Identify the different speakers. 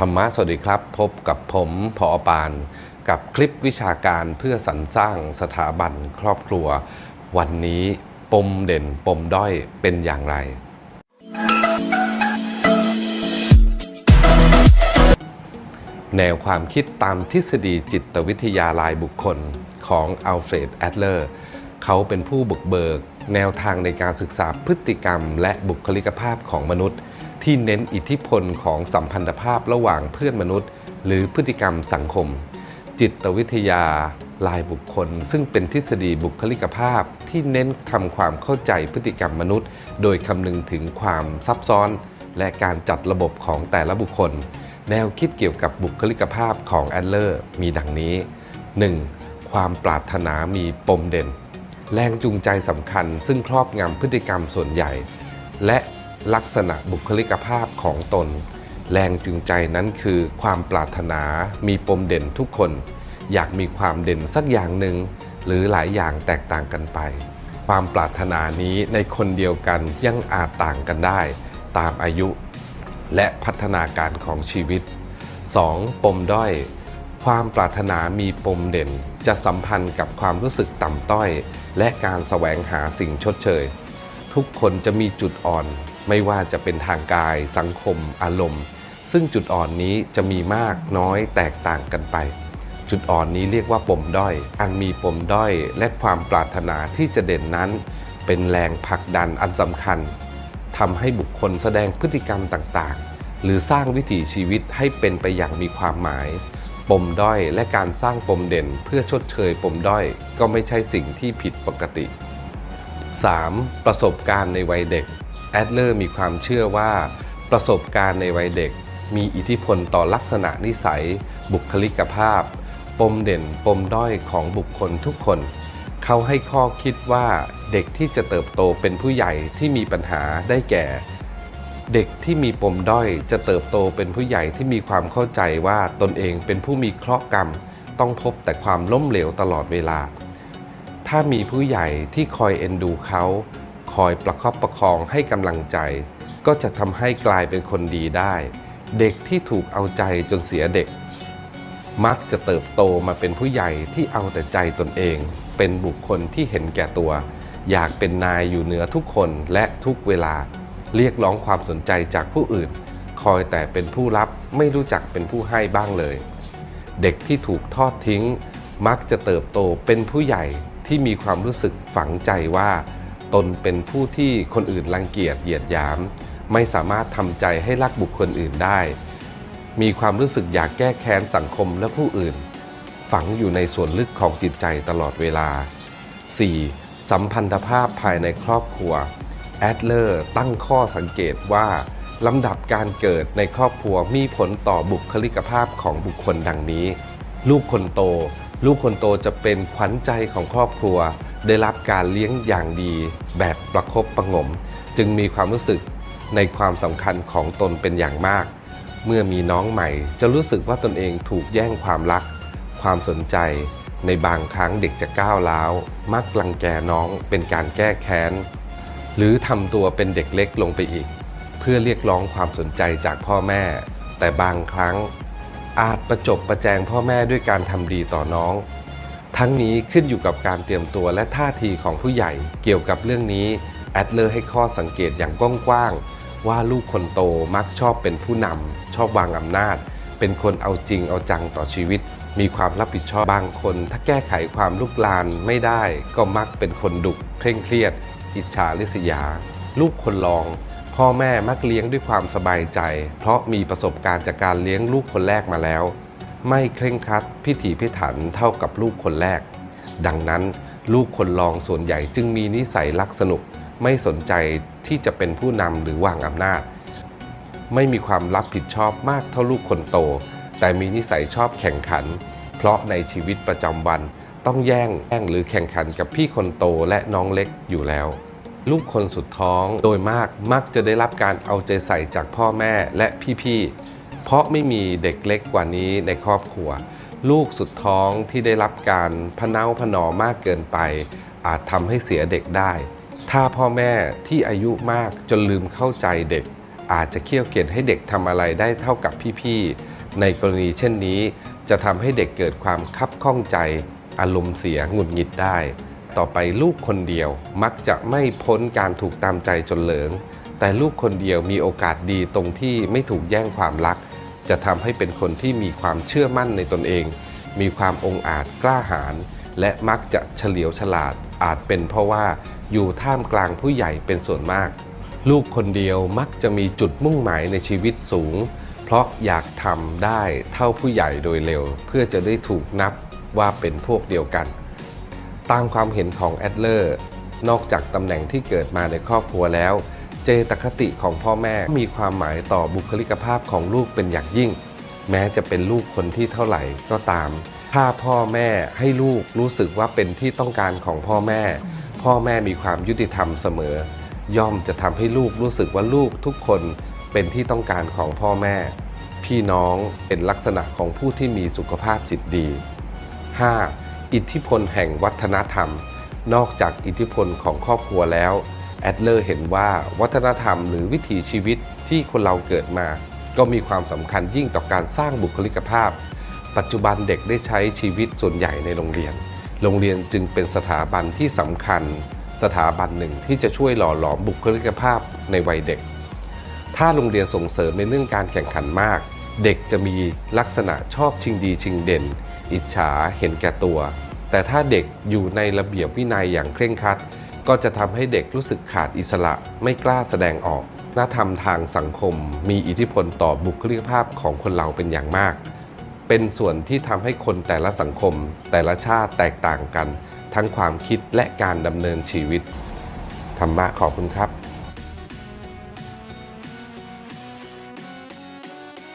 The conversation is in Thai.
Speaker 1: ธรรมะสวัสดีครับ พบกับผมพอปาน กับคลิปวิชาการเพื่อสรรสร้างสถาบันครอบครัว วันนี้ปมเด่นปมด้อยเป็นอย่างไร แนวความคิดตามทฤษฎีจิตวิทยาลายบุคคลของอัลเฟรดแอดเลอร์เขาเป็นผู้บุกเบิก แนวทางในการศึกษาพฤติกรรม และบุคลิกภาพของมนุษย์ ที่เน้นอิทธิพลของสัมพันธภาพระหว่างเพื่อนมนุษย์ หรือพฤติกรรมสังคม จิตวิทยาลายบุคคล ซึ่งเป็นทฤษฎีบุคลิกภาพที่เน้นทำความเข้าใจพฤติกรรมมนุษย์ โดยคำนึงถึงความซับซ้อน และการจัดระบบของแต่ละบุคคล แนวคิดเกี่ยวกับบุคลิกภาพของแอดเลอร์มีดังนี้ 1. ความปรารถนามีปมเด่น แรงจูงใจสำคัญซึ่งครอบงำพฤติกรรมส่วนใหญ่ และ ลักษณะบุคลิกภาพของตน แรงจูงใจนั้นคือความปรารถนามีปมเด่นทุกคน อยากมีความเด่นสักอย่างหนึ่ง หรือหลายอย่างแตกต่างกันไป ความปรารถนานี้ในคนเดียวกันยังอาจต่างกันได้ ตามอายุและพัฒนาการของชีวิต 2. ปมด้อย ความปรารถนามีปมเด่น จะสัมพันธ์กับความรู้สึกต่ำต้อย และการแสวงหาสิ่งชดเชย ทุกคนจะมีจุดอ่อน ไม่ว่าจะเป็นทางกาย สังคม อารมณ์ ซึ่งจุดอ่อนนี้จะมีมากน้อยแตกต่างกันไป จุดอ่อนนี้เรียกว่าปมด้อย อันมีปมด้อยและความปรารถนาที่จะเด่นนั้น เป็นแรงผลักดันอันสำคัญทำให้บุคคลแสดงพฤติกรรมต่างๆ หรือสร้างวิถีชีวิตให้เป็นไปอย่างมีความหมาย ปมด้อยและการสร้างปมเด่นเพื่อชดเชยปมด้อยก็ไม่ใช่สิ่งที่ผิดปกติ 3. ประสบการณ์ในวัยเด็ก แอดเลอร์มีความเชื่อว่า ประสบการณ์ในวัยเด็ก มีอิทธิพลต่อลักษณะนิสัย บุคลิกภาพ ปมเด่นปมด้อยของบุคคลทุกคน เขาให้ข้อคิดว่าเด็กที่จะเติบโตเป็นผู้ใหญ่ที่มีปัญหาได้แก่ เด็กที่มีปมด้อยจะเติบโตเป็นผู้ใหญ่ที่มีความเข้าใจว่าตนเองเป็นผู้มีเคราะห์กรรม ต้องพบแต่ความล้มเหลวตลอดเวลา ถ้ามีผู้ใหญ่ที่คอยเอ็นดูเขา คอยประคับประคองให้กำลังใจ ก็จะทำให้กลายเป็นคนดีได้ เด็กที่ถูกเอาใจจนเสียเด็ก มักจะเติบโตมาเป็นผู้ใหญ่ที่เอาแต่ใจตนเอง เป็นบุคคลที่เห็นแก่ตัว อยากเป็นนายอยู่เหนือทุกคนและทุกเวลา เรียกร้องความสนใจจากผู้อื่น คอยแต่เป็นผู้รับไม่รู้จักเป็นผู้ให้บ้างเลย เด็กที่ถูกทอดทิ้ง มักจะเติบโตเป็นผู้ใหญ่ที่มีความรู้สึกฝังใจว่า ตนเป็นผู้ที่คนอื่นรังเกียจเหยียดหยาม ไม่สามารถทำใจให้รักบุคคลอื่นได้ มีความรู้สึกอยากแก้แค้นสังคมและผู้อื่น ฝังอยู่ในส่วนลึกของจิตใจตลอดเวลา 4. สัมพันธภาพภายในครอบครัว แอดเลอร์ตั้งข้อสังเกตว่าลำดับการเกิดในครอบครัวมีผลต่อบุคลิกภาพของบุคคลดังนี้ ลูกคนโต ลูกคนโตจะเป็นขวัญใจของครอบครัว ได้รับการเลี้ยงอย่างดีแบบประคบประงม จึงมีความรู้สึกในความสำคัญของตนเป็นอย่างมาก เมื่อมีน้องใหม่ จะรู้สึกว่าตนเองถูกแย่งความรัก ความสนใจ ในบางครั้งเด็กจะก้าวร้าว มักลังแกน้องเป็นการแก้แค้น หรือทำตัวเป็นเด็กเล็กลงไปอีก เพื่อเรียกร้องความสนใจจากพ่อแม่ แต่บางครั้งอาจประจบประแจงพ่อแม่ด้วยการทำดีต่อน้อง ทั้งนี้ขึ้นอยู่กับการเตรียมตัวและท่าทีของผู้ใหญ่ เกี่ยวกับเรื่องนี้แอดเลอร์ให้ข้อสังเกตอย่างกว้างๆว่าลูกคนโตมักชอบเป็นผู้นำชอบวางอำนาจ เป็นคนเอาจริงเอาจังต่อชีวิต มีความรับผิดชอบบางคน ถ้าแก้ไขความลุกลานไม่ได้ ก็มักเป็นคนดุเคร่งเครียด อิจฉาริษยา ลูกคนรอง พ่อแม่มักเลี้ยงด้วยความสบายใจ เพราะมีประสบการณ์จากการเลี้ยงลูกคนแรกมาแล้ว ไม่เคร่งครัดพิถีพิถันเท่ากับลูกคนแรก ดังนั้นลูกคนรองส่วนใหญ่จึงมีนิสัยรักสนุก ไม่สนใจที่จะเป็นผู้นำหรือวางอำนาจ ไม่มีความรับผิดชอบมากเท่าลูกคนโต แต่มีนิสัยชอบแข่งขัน เพราะในชีวิตประจำวันต้องแย่งแย่งหรือแข่งขันกับพี่คนโตและน้องเล็กอยู่แล้ว ลูกคนสุดท้องโดยมากมักจะได้รับการเอาใจใส่จากพ่อแม่และพี่ๆ เพราะไม่มีเด็กเล็กกว่านี้ในครอบครัว ลูกสุดท้องที่ได้รับการพเนาพนอมากเกินไป อาจทำให้เสียเด็กได้ ถ้าพ่อแม่ที่อายุมากจนลืมเข้าใจเด็ก อาจจะเคี่ยวเกียจให้เด็กทำอะไรได้เท่ากับพี่ๆ ในกรณีเช่นนี้ จะทำให้เด็กเกิดความคับข้องใจ อารมณ์เสียหงุดหงิดได้ ต่อไปลูกคนเดียวมักจะไม่พ้นการถูกตามใจจนเหลิง แต่ลูกคนเดียวมีโอกาสดีตรงที่ไม่ถูกแย่งความรัก จะทำให้เป็นคนที่มีความเชื่อมั่นในตนเอง มีความองอาจกล้าหาญและมักจะเฉลียวฉลาดอาจเป็นเพราะว่าอยู่ท่ามกลางผู้ใหญ่เป็นส่วนมาก ลูกคนเดียวมักจะมีจุดมุ่งหมายในชีวิตสูง เพราะอยากทำได้เท่าผู้ใหญ่โดยเร็ว เพื่อจะได้ถูกนับว่าเป็นพวกเดียวกัน ตามความเห็นของแอดเลอร์ นอกจากตำแหน่งที่เกิดมาในครอบครัวแล้ว เจตคติของพ่อแม่มีความหมายต่อบุคลิกภาพของลูกเป็นอย่างยิ่ง แม้จะเป็นลูกคนที่เท่าไหร่ก็ตาม ถ้าพ่อแม่ให้ลูกรู้สึกว่าเป็นที่ต้องการของพ่อแม่ พ่อแม่มีความยุติธรรมเสมอ ย่อมจะทำให้ลูกรู้สึกว่าลูกทุกคนเป็นที่ต้องการของพ่อแม่ พี่น้องเป็นลักษณะของผู้ที่มีสุขภาพจิตดี 5. อิทธิพลแห่งวัฒนธรรม นอกจากอิทธิพลของครอบครัวแล้ว แอดเลอร์เห็นว่าวัฒนธรรมหรือวิถีชีวิตที่คนเราเกิดมา ก็มีความสำคัญยิ่งต่อการสร้างบุคลิกภาพ ปัจจุบันเด็กได้ใช้ชีวิตส่วนใหญ่ในโรงเรียน โรงเรียนจึงเป็นสถาบันที่สำคัญ สถาบันหนึ่งที่จะช่วยหล่อหลอมบุคลิกภาพในวัยเด็ก ถ้าโรงเรียนส่งเสริมในเรื่องการแข่งขันมาก เด็กจะมีลักษณะชอบชิงดีชิงเด่น อิจฉาเห็นแก่ตัว แต่ถ้าเด็กอยู่ในระเบียบวินัยอย่างเคร่งครัด ก็จะทำให้เด็กรู้สึกขาดอิสระไม่กล้าแสดงออกนธรรมทางสังคม มีอิทธิพลต่อบุคลิกภาพของคนเราเป็นอย่างมาก เป็นส่วนที่ทำให้คนแต่ละสังคม แต่ละชาติแตกต่างกัน ทั้งความคิดและการดำเนินชีวิตธรรมะขอบคุณครับ